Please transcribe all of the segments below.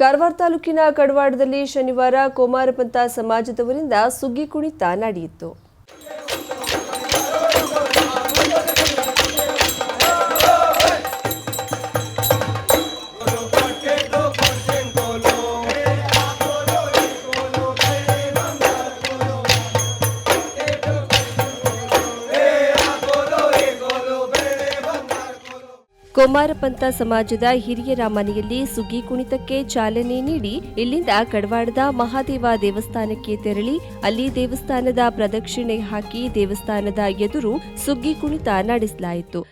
ಕಾರವಾರ ತಾಲೂಕಿನ ಕಡವಾಡದಲ್ಲಿ ಶನಿವಾರ ಕೋಮಾರಪಂಥ ಸಮಾಜದವರಿಂದ ಸುಗ್ಗಿ ಕುಣಿತ ನಡೆಯಿತು. ಕೋಮಾರಪಂಥ ಸಮಾಜದ ಹಿರಿಯರ ಮನೆಯಲ್ಲಿ ಸುಗ್ಗಿ ಕುಣಿತಕ್ಕೆ ಚಾಲನೆ ನೀಡಿ ಇಲ್ಲಿಂದ ಕಡವಾಡದ ಮಹಾದೇವ ದೇವಸ್ಥಾನಕ್ಕೆ ತೆರಳಿ ಅಲ್ಲಿ ದೇವಸ್ಥಾನದ ಪ್ರದಕ್ಷಿಣೆ ಹಾಕಿ ದೇವಸ್ಥಾನದ ಎದುರು ಸುಗ್ಗಿ ಕುಣಿತ ನಡೆಸಲಾಯಿತು.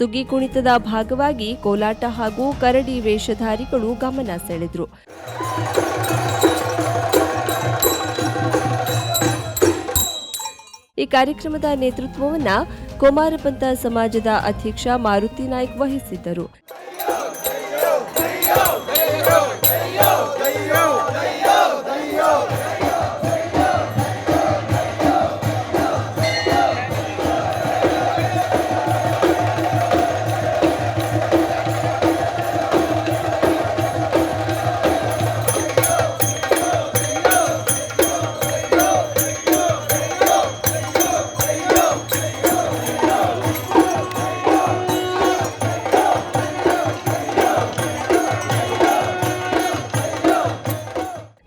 ಸುಗ್ಗಿ ಕುಣಿತದ ಭಾಗವಾಗಿ ಕೋಲಾಟ ಹಾಗೂ ಕರಡಿ ವೇಷಧಾರಿಗಳು ಗಮನ ಸೆಳೆದ್ರು. ಈ ಕಾರ್ಯಕ್ರಮದ ನೇತೃತ್ವವನ್ನ ಕುಮಾರಪಂಥ ಸಮಾಜದ ಅಧ್ಯಕ್ಷ ಮಾರುತಿ ನಾಯ್ಕ್ ವಹಿಸಿದ್ದರು.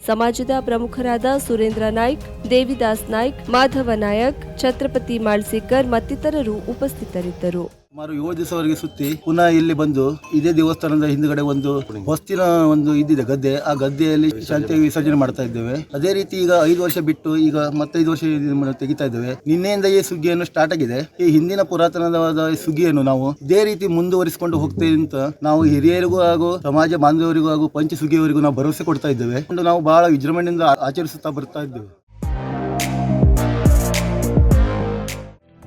ಸಮಾಜದ ಪ್ರಮುಖರಾದ ಸುರೇಂದ್ರ ನಾಯ್ಕ್ ದೇವಿದಾಸ್ ನಾಯ್ಕ್ ಮಾಧವ ನಾಯಕ್ ಛತ್ರಪತಿ ಮಾಳ್ಸೇಕರ್ ಮತ್ತಿತರರು ಉಪಸ್ಥಿತರಿದ್ದರು. ಸುಮಾರು ಏಳು ದಿವಸವರೆಗೆ ಸುತ್ತಿ ಪುನಃ ಇಲ್ಲಿ ಬಂದು ಇದೇ ದೇವಸ್ಥಾನದ ಹಿಂದ್ಗಡೆ ಒಂದು ಹೊಸ್ತಿನ ಒಂದು ಇದಿದೆ ಗದ್ದೆ. ಆ ಗದ್ದೆಯಲ್ಲಿ ಶಾಂತಿ ವಿಸರ್ಜನೆ ಮಾಡ್ತಾ ಇದ್ದೇವೆ. ಅದೇ ರೀತಿ ಈಗ ಐದು ವರ್ಷ ಬಿಟ್ಟು ಈಗ ಮತ್ತೆ ಐದು ವರ್ಷ ತೆಗಿತಾ ಇದ್ದೇವೆ. ನಿನ್ನೆಯಿಂದ ಈ ಸುಗ್ಗಿಯನ್ನು ಸ್ಟಾರ್ಟ್ ಆಗಿದೆ. ಈ ಹಿಂದಿನ ಪುರಾತನವಾದ ಸುಗ್ಗಿಯನ್ನು ನಾವು ಇದೇ ರೀತಿ ಮುಂದುವರಿಸಿಕೊಂಡು ಹೋಗ್ತೇವೆ ಅಂತ ನಾವು ಹಿರಿಯರಿಗೂ ಹಾಗೂ ಸಮಾಜ ಬಾಂಧವರಿಗೂ ಹಾಗೂ ಪಂಚ ಸುಗ್ಗಿಯವರಿಗೂ ನಾವು ಭರವಸೆ ಕೊಡ್ತಾ ಇದ್ದೇವೆ. ನಾವು ಬಹಳ ವಿಜೃಂಭಣೆಯಿಂದ ಆಚರಿಸುತ್ತಾ ಬರ್ತಾ ಇದ್ದೇವೆ.